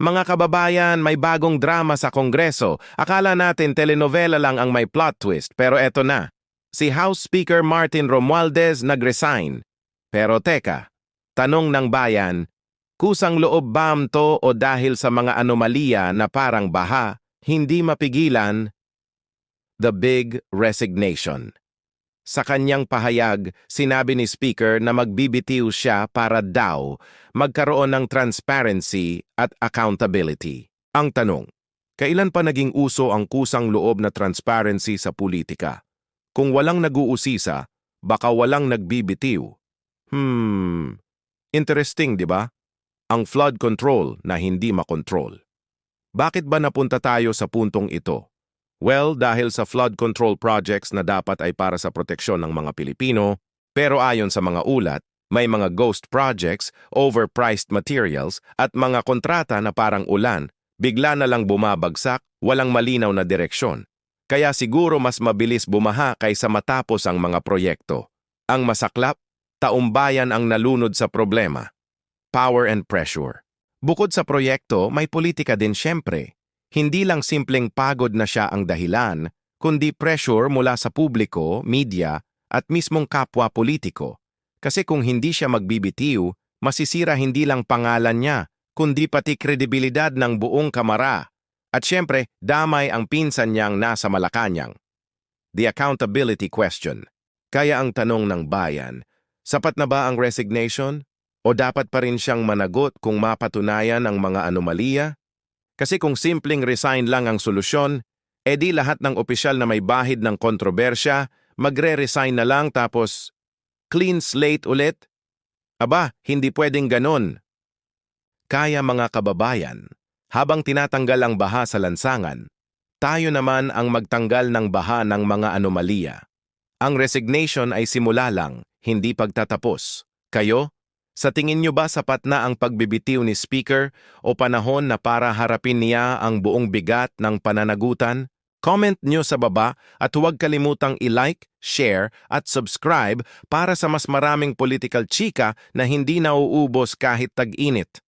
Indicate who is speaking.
Speaker 1: Mga kababayan, may bagong drama sa Kongreso. Akala natin telenovela lang ang may plot twist, pero eto na. Si House Speaker Martin Romualdez nag-resign. Pero teka, tanong ng bayan, kusang loob ba to o dahil sa mga anomalya na parang baha, hindi mapigilan? The Big Resignation. Sa kanyang pahayag, sinabi ni Speaker na magbibitiw siya para daw magkaroon ng transparency at accountability. Ang tanong, kailan pa naging uso ang kusang loob na transparency sa politika? Kung walang nag-uusisa, baka walang nagbibitiw. Hmm, interesting, di ba? Ang flood control na hindi makontrol. Bakit ba napunta tayo sa puntong ito? Well, dahil sa flood control projects na dapat ay para sa proteksyon ng mga Pilipino, pero ayon sa mga ulat, may mga ghost projects, overpriced materials, at mga kontrata na parang ulan, bigla na lang bumabagsak, walang malinaw na direksyon. Kaya siguro mas mabilis bumaha kaysa matapos ang mga proyekto. Ang masaklap, taumbayan ang nalunod sa problema. Power and pressure. Bukod sa proyekto, may politika din siyempre. Hindi lang simpleng pagod na siya ang dahilan, kundi pressure mula sa publiko, media, at mismong kapwa politiko. Kasi kung hindi siya magbibitiw, masisira hindi lang pangalan niya, kundi pati kredibilidad ng buong kamara. At siyempre, damay ang pinsan niyang nasa Malacanang. The accountability question. Kaya ang tanong ng bayan, sapat na ba ang resignation? O dapat pa rin siyang managot kung mapatunayan ang mga anomalya? Kasi kung simpleng resign lang ang solusyon, edi lahat ng opisyal na may bahid ng kontrobersya, magre-resign na lang tapos clean slate ulit? Aba, hindi pwedeng ganon. Kaya mga kababayan, habang tinatanggal ang baha sa lansangan, tayo naman ang magtanggal ng baha ng mga anomalya. Ang resignation ay simula lang, hindi pagtatapos. Kayo, sa tingin nyo ba sapat na ang pagbibitiw ni Speaker o panahon na para harapin niya ang buong bigat ng pananagutan? Comment nyo sa baba at huwag kalimutang i-like, share at subscribe para sa mas maraming political chika na hindi nauubos kahit tag-init.